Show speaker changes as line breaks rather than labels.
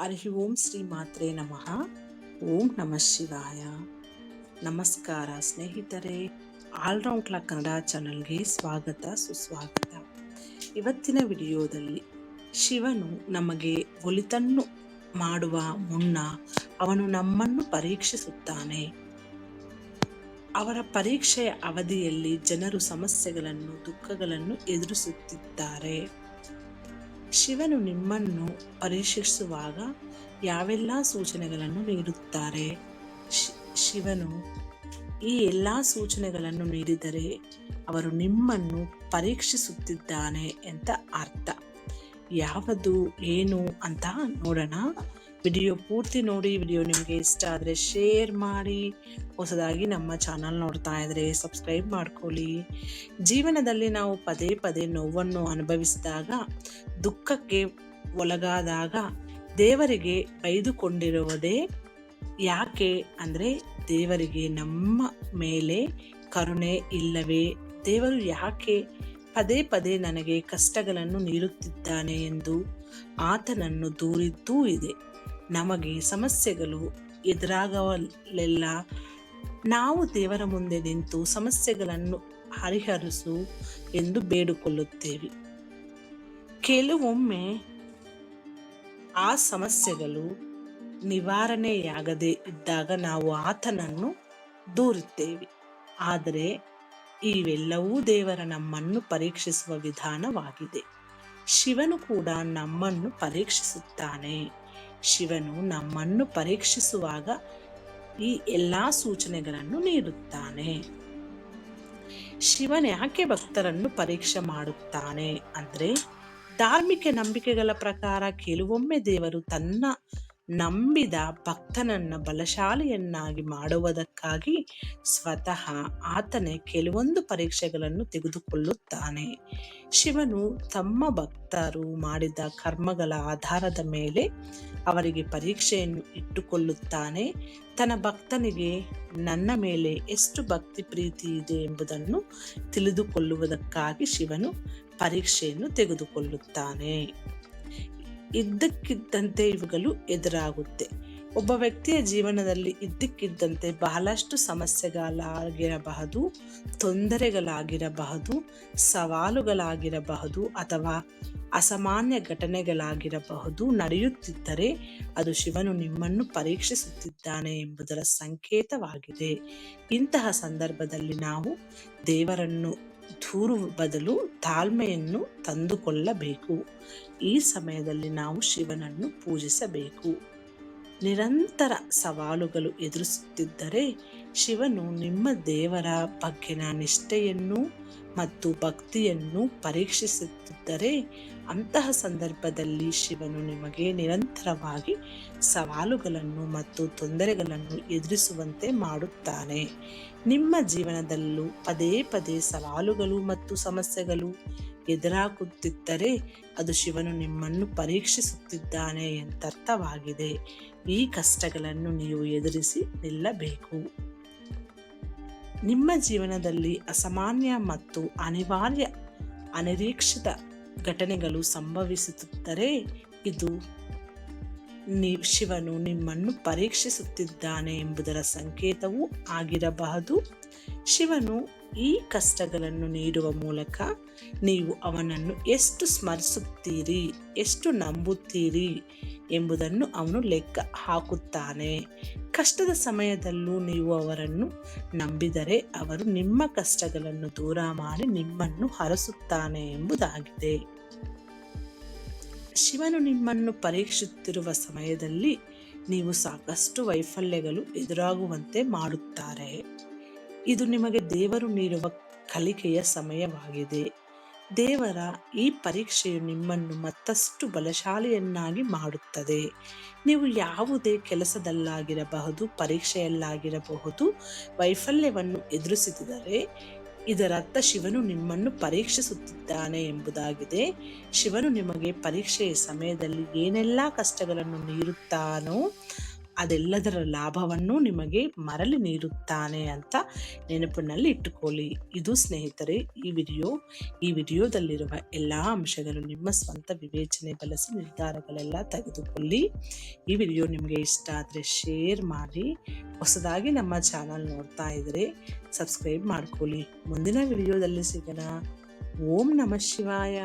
ಹರಿ ಓಂ ಶ್ರೀ ಮಾತ್ರೇ ನಮಃ. ಓಂ ನಮಃ ಶಿವಾಯ. ನಮಸ್ಕಾರ ಸ್ನೇಹಿತರೆ. ಆಲ್ರೌಂಡ್ ಕ್ಲಾಕ್ ಕನ್ನಡ ಚಾನಲ್ಗೆ ಸ್ವಾಗತ, ಸುಸ್ವಾಗತ. ಇವತ್ತಿನ ವಿಡಿಯೋದಲ್ಲಿ ಶಿವನು ನಮಗೆ ಒಲಿತನ್ನು ಮಾಡುವ ಮುನ್ನ ಅವನು ನಮ್ಮನ್ನು ಪರೀಕ್ಷಿಸುತ್ತಾನೆ. ಅವರ ಪರೀಕ್ಷೆಯ ಅವಧಿಯಲ್ಲಿ ಜನರು ಸಮಸ್ಯೆಗಳನ್ನು, ದುಃಖಗಳನ್ನು ಎದುರಿಸುತ್ತಿದ್ದಾರೆ. ಶಿವನು ನಿಮ್ಮನ್ನು ಪರೀಕ್ಷಿಸುವಾಗ ಯಾವೆಲ್ಲ ಸೂಚನೆಗಳನ್ನು ನೀಡುತ್ತಾರೆ? ಶಿವನು ಈ ಎಲ್ಲ ಸೂಚನೆಗಳನ್ನು ನೀಡಿದರೆ ಅವರು ನಿಮ್ಮನ್ನು ಪರೀಕ್ಷಿಸುತ್ತಿದ್ದಾನೆ ಅಂತ ಅರ್ಥ. ಯಾವುದು, ಏನು ಅಂತ ನೋಡೋಣ. ವಿಡಿಯೋ ಪೂರ್ತಿ ನೋಡಿ, ವಿಡಿಯೋ ನಿಮಗೆ ಇಷ್ಟ ಆದರೆ ಶೇರ್ ಮಾಡಿ, ಹೊಸದಾಗಿ ನಮ್ಮ ಚಾನಲ್ ನೋಡ್ತಾ ಇದ್ರೆ ಸಬ್ಸ್ಕ್ರೈಬ್ ಮಾಡ್ಕೊಳ್ಳಿ. ಜೀವನದಲ್ಲಿ ನಾವು ಪದೇ ಪದೇ ನೋವನ್ನು ಅನುಭವಿಸಿದಾಗ, ದುಃಖಕ್ಕೆ ಒಳಗಾದಾಗ ದೇವರಿಗೆ ಬೈದುಕೊಂಡಿರುವುದೇ ಯಾಕೆ ಅಂದರೆ ದೇವರಿಗೆ ನಮ್ಮ ಮೇಲೆ ಕರುಣೆ ಇಲ್ಲವೇ? ದೇವರು ಯಾಕೆ ಪದೇ ಪದೇ ನನಗೆ ಕಷ್ಟಗಳನ್ನು ನೀಡುತ್ತಿದ್ದಾನೆ ಎಂದು ಆತನನ್ನು ದೂರಿದ್ದೂ ಇದೆ. ನಮಗೆ ಸಮಸ್ಯೆಗಳು ಎದುರಾಗಲೆಲ್ಲ ನಾವು ದೇವರ ಮುಂದೆ ನಿಂತು ಸಮಸ್ಯೆಗಳನ್ನು ಹರಿಹರಿಸು ಎಂದು ಬೇಡಿಕೊಳ್ಳುತ್ತೇವೆ. ಕೆಲವೊಮ್ಮೆ ಆ ಸಮಸ್ಯೆಗಳು ನಿವಾರಣೆಯಾಗದೇ ಇದ್ದಾಗ ನಾವು ಆತನನ್ನು ದೂರುತ್ತೇವೆ. ಆದರೆ ಇವೆಲ್ಲವೂ ದೇವರ ನಮ್ಮನ್ನು ಪರೀಕ್ಷಿಸುವ ವಿಧಾನವಾಗಿದೆ. ಶಿವನು ಕೂಡ ನಮ್ಮನ್ನು ಪರೀಕ್ಷಿಸುತ್ತಾನೆ. ಶಿವನು ನಮ್ಮನ್ನು ಪರೀಕ್ಷಿಸುವಾಗ ಈ ಎಲ್ಲಾ ಸೂಚನೆಗಳನ್ನು ನೀಡುತ್ತಾನೆ. ಶಿವನ ಯಾಕೆ ಭಕ್ತರನ್ನು ಪರೀಕ್ಷೆ ಮಾಡುತ್ತಾನೆ? ಅಂದರೆ ಧಾರ್ಮಿಕ ನಂಬಿಕೆಗಳ ಪ್ರಕಾರ ಕೆಲವೊಮ್ಮೆ ದೇವರು ತನ್ನ ನಂಬಿದ ಭಕ್ತನನ್ನ ಬಲಶಾಲಿಯನ್ನಾಗಿ ಮಾಡುವುದಕ್ಕಾಗಿ ಸ್ವತಃ ಆತನೇ ಕೆಲವೊಂದು ಪರೀಕ್ಷೆಗಳನ್ನು ತೆಗೆದುಕೊಳ್ಳುತ್ತಾನೆ. ಶಿವನು ತಮ್ಮ ಭಕ್ತರು ಮಾಡಿದ ಕರ್ಮಗಳ ಆಧಾರದ ಮೇಲೆ ಅವರಿಗೆ ಪರೀಕ್ಷೆಯನ್ನು ಇಟ್ಟುಕೊಳ್ಳುತ್ತಾನೆ. ತನ್ನ ಭಕ್ತನಿಗೆ ನನ್ನ ಮೇಲೆ ಎಷ್ಟು ಭಕ್ತಿ ಪ್ರೀತಿ ಇದೆ ಎಂಬುದನ್ನು ತಿಳಿದುಕೊಳ್ಳುವುದಕ್ಕಾಗಿ ಶಿವನು ಪರೀಕ್ಷೆಯನ್ನು ತೆಗೆದುಕೊಳ್ಳುತ್ತಾನೆ. ಇದ್ದಕ್ಕಿದ್ದಂತೆ ಇವುಗಳು ಎದುರಾಗುತ್ತೆ. ಒಬ್ಬ ವ್ಯಕ್ತಿಯ ಜೀವನದಲ್ಲಿ ಇದ್ದಕ್ಕಿದ್ದಂತೆ ಬಹಳಷ್ಟು ಸಮಸ್ಯೆಗಳಾಗಿರಬಹುದು, ತೊಂದರೆಗಳಾಗಿರಬಹುದು, ಸವಾಲುಗಳಾಗಿರಬಹುದು ಅಥವಾ ಅಸಾಮಾನ್ಯ ಘಟನೆಗಳಾಗಿರಬಹುದು. ನಡೆಯುತ್ತಿದ್ದರೆ ಅದು ಶಿವನು ನಿಮ್ಮನ್ನು ಪರೀಕ್ಷಿಸುತ್ತಿದ್ದಾನೆ ಎಂಬುದರ ಸಂಕೇತವಾಗಿದೆ. ಇಂತಹ ಸಂದರ್ಭದಲ್ಲಿ ನಾವು ದೇವರನ್ನು ದೂರುವ ಬದಲು ತಾಳ್ಮೆಯನ್ನು ತಂದುಕೊಳ್ಳಬೇಕು. ಈ ಸಮಯದಲ್ಲಿ ನಾವು ಶಿವನನ್ನು ಪೂಜಿಸಬೇಕು. ನಿರಂತರ ಸವಾಲುಗಳು ಎದುರಿಸುತ್ತಿದ್ದರೆ ಶಿವನು ನಿಮ್ಮ ದೇವರ ಬಗ್ಗೆನ ನಿಷ್ಠೆಯನ್ನು ಮತ್ತು ಭಕ್ತಿಯನ್ನು ಪರೀಕ್ಷಿಸುತ್ತಿದ್ದರೆ ಅಂತಹ ಸಂದರ್ಭದಲ್ಲಿ ಶಿವನು ನಿಮಗೆ ನಿರಂತರವಾಗಿ ಸವಾಲುಗಳನ್ನು ಮತ್ತು ತೊಂದರೆಗಳನ್ನು ಎದುರಿಸುವಂತೆ ಮಾಡುತ್ತಾನೆ. ನಿಮ್ಮ ಜೀವನದಲ್ಲೂ ಪದೇ ಪದೇ ಸವಾಲುಗಳು ಮತ್ತು ಸಮಸ್ಯೆಗಳು ಎದುರಾಗುತ್ತಿದ್ದರೆ ಅದು ಶಿವನು ನಿಮ್ಮನ್ನು ಪರೀಕ್ಷಿಸುತ್ತಿದ್ದಾನೆ ಎಂತರ್ಥವಾಗಿದೆ ಈ ಕಷ್ಟಗಳನ್ನು ನೀವು ಎದುರಿಸಿ ನಿಲ್ಲಬೇಕು. ನಿಮ್ಮ ಜೀವನದಲ್ಲಿ ಅಸಾಮಾನ್ಯ ಮತ್ತು ಅನಿವಾರ್ಯ ಅನಿರೀಕ್ಷಿತ ಘಟನೆಗಳು ಸಂಭವಿಸುತ್ತಿದ್ದರೆ ಇದು ನೀ, ಶಿವನು ನಿಮ್ಮನ್ನು ಪರೀಕ್ಷಿಸುತ್ತಿದ್ದಾನೆ ಎಂಬುದರ ಸಂಕೇತವೂ ಆಗಿರಬಹುದು. ಶಿವನು ಈ ಕಷ್ಟಗಳನ್ನು ನೀಡುವ ಮೂಲಕ ನೀವು ಅವನನ್ನು ಎಷ್ಟು ಸ್ಮರಿಸುತ್ತೀರಿ, ಎಷ್ಟು ನಂಬುತ್ತೀರಿ ಎಂಬುದನ್ನು ಅವನು ಲೆಕ್ಕ ಹಾಕುತ್ತಾನೆ. ಕಷ್ಟದ ಸಮಯದಲ್ಲೂ ನೀವು ಅವರನ್ನು ನಂಬಿದರೆ ಅವರು ನಿಮ್ಮ ಕಷ್ಟಗಳನ್ನು ದೂರ ಮಾಡಿ ನಿಮ್ಮನ್ನು ಹರಸುತ್ತಾನೆ ಎಂಬುದಾಗಿದೆ. ಶಿವನು ನಿಮ್ಮನ್ನು ಪರೀಕ್ಷಿಸುತ್ತಿರುವ ಸಮಯದಲ್ಲಿ ನೀವು ಸಾಕಷ್ಟು ವೈಫಲ್ಯಗಳು ಎದುರಾಗುವಂತೆ ಮಾಡುತ್ತಾರೆ. ಇದು ನಿಮಗೆ ದೇವರು ನೀಡುವ ಕಲಿಕೆಯ ಸಮಯವಾಗಿದೆ. ದೇವರ ಈ ಪರೀಕ್ಷೆಯು ನಿಮ್ಮನ್ನು ಮತ್ತಷ್ಟು ಬಲಶಾಲಿಯನ್ನಾಗಿ ಮಾಡುತ್ತದೆ. ನೀವು ಯಾವುದೇ ಕೆಲಸದಲ್ಲಾಗಿರಬಹುದು, ಪರೀಕ್ಷೆಯಲ್ಲಾಗಿರಬಹುದು, ವೈಫಲ್ಯವನ್ನು ಎದುರಿಸಿದರೆ ಇದರರ್ಥ ಶಿವನು ನಿಮ್ಮನ್ನು ಪರೀಕ್ಷಿಸುತ್ತಿದ್ದಾನೆ ಎಂಬುದಾಗಿದೆ. ಶಿವನು ನಿಮಗೆ ಪರೀಕ್ಷೆಯ ಸಮಯದಲ್ಲಿ ಏನೆಲ್ಲ ಕಷ್ಟಗಳನ್ನು ನೀಡುತ್ತಾನೋ ಅದೆಲ್ಲದರ ಲಾಭವನ್ನು ನಿಮಗೆ ಮರಳಿ ನೀಡುತ್ತಾನೆ ಅಂತ ನೆನಪಿನಲ್ಲಿ ಇಟ್ಟುಕೊಳ್ಳಿ. ಇದು ಸ್ನೇಹಿತರೆ, ಈ ವಿಡಿಯೋ, ಈ ವಿಡಿಯೋದಲ್ಲಿರುವ ಎಲ್ಲ ಅಂಶಗಳು ನಿಮ್ಮ ಸ್ವಂತ ವಿವೇಚನೆ ಬಳಸಿ ನಿರ್ಧಾರಗಳೆಲ್ಲ ತೆಗೆದುಕೊಳ್ಳಿ. ಈ ವಿಡಿಯೋ ನಿಮಗೆ ಇಷ್ಟ ಆದರೆ ಶೇರ್ ಮಾಡಿ. ಹೊಸದಾಗಿ ನಮ್ಮ ಚಾನಲ್ ನೋಡ್ತಾ ಇದ್ದರೆ ಸಬ್ಸ್ಕ್ರೈಬ್ ಮಾಡ್ಕೊಳ್ಳಿ. ಮುಂದಿನ ವಿಡಿಯೋದಲ್ಲಿ ಸಿಗೋಣ. ಓಂ ನಮಃ ಶಿವಾಯ.